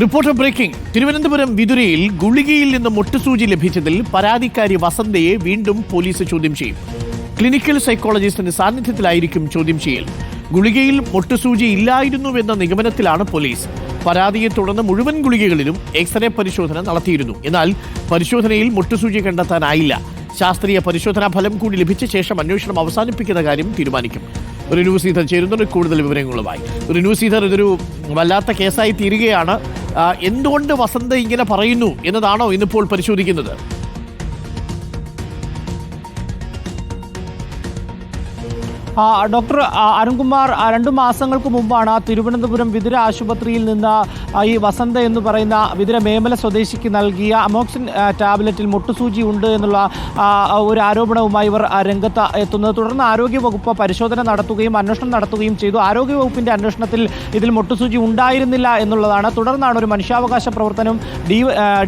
Reporter breaking. Thiruvananthapuram വിതുരയിൽ ഗുളികയിൽ നിന്ന് മുട്ടുസൂചി ലഭിച്ചതിൽ പരാതിക്കാരി വസന്തയെ വീണ്ടും പോലീസ് ചോദ്യം ചെയ്യും. ക്ലിനിക്കൽ സൈക്കോളജിസ്റ്റിന്റെ സാന്നിധ്യത്തിലായിരിക്കും ചോദ്യം ചെയ്യൽ. ഗുളികയിൽ മുട്ടുസൂചി ഇല്ലായിരുന്നുവെന്ന നിഗമനത്തിലാണ് പോലീസ്. പരാതിയെ തുടർന്ന് മുഴുവൻ ഗുളികകളിലും എക്സ്റേ പരിശോധന നടത്തിയിരുന്നു. എന്നാൽ പരിശോധനയിൽ മുട്ടുസൂചി കണ്ടെത്താനായില്ല. ശാസ്ത്രീയ പരിശോധനാ ഫലം കൂടി ലഭിച്ച ശേഷം അന്വേഷണം അവസാനിപ്പിക്കുന്ന കാര്യം തീരുമാനിക്കും. ന്യൂസ് ഈഥർ ചേരുന്നുണ്ട്. കൂടുതൽ വിവരങ്ങളുമായി. ന്യൂസ് ഈഥർ ഇതൊരു വല്ലാത്ത കേസായി തീരുകയാണ്. എന്തുകൊണ്ട് വസന്ത ഇങ്ങനെ പറയുന്നു എന്നതാണോ ഇന്നിപ്പോൾ പരിശോധിക്കുന്നത്? ഡോക്ടർ അരുൺകുമാർ രണ്ടു മാസങ്ങൾക്ക് മുമ്പാണ് തിരുവനന്തപുരം വിതുര ആശുപത്രിയിൽ നിന്ന് ഈ വസന്ത എന്ന് പറയുന്ന വിതുര മേമല സ്വദേശിക്ക് നൽകിയ അമോക്സിൻ ടാബ്ലറ്റിൽ മുട്ടുസൂചി ഉണ്ട് എന്നുള്ള ഒരു ആരോപണവുമായി ഇവർ രംഗത്ത് എത്തുന്നത് തുടർന്ന് ആരോഗ്യവകുപ്പ് പരിശോധന നടത്തുകയും അന്വേഷണം നടത്തുകയും ചെയ്തു. ആരോഗ്യവകുപ്പിന്റെ അന്വേഷണത്തിൽ ഇതിൽ മുട്ടുസൂചി ഉണ്ടായിരുന്നില്ല എന്നുള്ളതാണ്. തുടർന്നാണ് ഒരു മനുഷ്യാവകാശ പ്രവർത്തനം D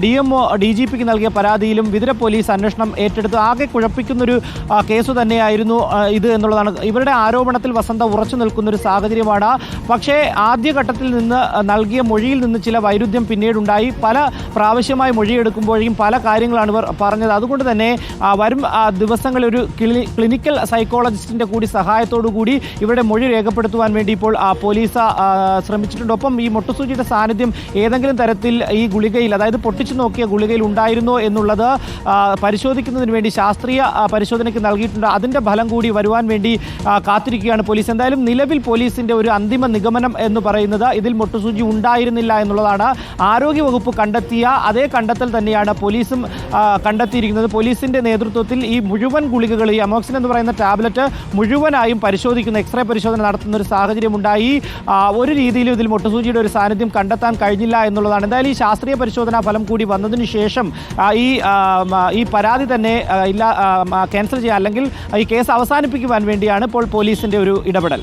D M O D G പിക്ക് നൽകിയ പരാതിയിലും വിതുര പോലീസ് അന്വേഷണം ഏറ്റെടുത്ത് ആകെ കുഴപ്പിക്കുന്നൊരു കേസ് തന്നെയായിരുന്നു ഇത് എന്നുള്ളതാണ്. ഇവരുടെ ആരോപണത്തിൽ വസന്ത ഉറച്ചു നിൽക്കുന്ന ഒരു സാഹചര്യമാണ്. പക്ഷേ ആദ്യഘട്ടത്തിൽ നിന്ന് നൽകിയ മൊഴിയിൽ നിന്ന് ചില വൈരുദ്ധ്യം പിന്നീടുണ്ടായി. പല പ്രാവശ്യമായി മൊഴിയെടുക്കുമ്പോഴേക്കും പല കാര്യങ്ങളാണ് ഇവർ പറഞ്ഞത്. അതുകൊണ്ട് തന്നെ വരും ദിവസങ്ങളിൽ ഒരു ക്ലിനി ക്ലിനിക്കൽ സൈക്കോളജിസ്റ്റിന്റെ കൂടി സഹായത്തോടു കൂടി ഇവരുടെ മൊഴി രേഖപ്പെടുത്തുവാൻ വേണ്ടി ഇപ്പോൾ പോലീസ് ശ്രമിച്ചിട്ടുണ്ട്. ഒപ്പം ഈ മൊട്ടുസൂചിയുടെ സാന്നിധ്യം ഏതെങ്കിലും തരത്തിൽ ഈ ഗുളികയിൽ അതായത് പൊട്ടിച്ചു നോക്കിയ ഗുളികയിൽ ഉണ്ടായിരുന്നോ എന്നുള്ളത് പരിശോധിക്കുന്നതിന് വേണ്ടി ശാസ്ത്രീയ പരിശോധനയ്ക്ക് നൽകിയിട്ടുണ്ട്. അതിന്റെ ഫലം കൂടി വരുവാൻ വേണ്ടി കാത്തിരിക്കുകയാണ് പോലീസ്. എന്തായാലും നിലവിൽ പോലീസിന്റെ ഒരു അന്തിമ നിഗമനം എന്ന് പറയുന്നത് ഇതിൽ മുട്ടുസൂചി ഉണ്ടായിരുന്നില്ല എന്നുള്ളതാണ് ആരോഗ്യവകുപ്പ് കണ്ടെത്തിയ അതേ കണ്ടെത്തൽ തന്നെയാണ് പോലീസും കണ്ടെത്തിയിരിക്കുന്നത്. പോലീസിന്റെ നേതൃത്വത്തിൽ ഈ മുഴുവൻ ഗുളികകൾ ഈ അമോക്സിൻ എന്ന് പറയുന്ന ടാബ്ലറ്റ് മുഴുവനായും പരിശോധിക്കുന്ന എക്സ്റേ പരിശോധന നടത്തുന്ന ഒരു സാഹചര്യം ഉണ്ടായി. ഒരു രീതിയിലും ഇതിൽ മുട്ടുസൂചിയുടെ ഒരു സാന്നിധ്യം കണ്ടെത്താൻ കഴിഞ്ഞില്ല എന്നുള്ളതാണ്. എന്തായാലും ഈ ശാസ്ത്രീയ പരിശോധനാ ഫലം കൂടി വന്നതിന് ശേഷം ഈ ഈ പരാതി തന്നെ ഇല്ല ക്യാൻസൽ ചെയ്യാൻ അല്ലെങ്കിൽ ഈ കേസ് അവസാനിപ്പിക്കുവാൻ വേണ്ടിയാണ് ഇപ്പോൾ പോലീസിന്റെ ഒരു ഇടപെടൽ.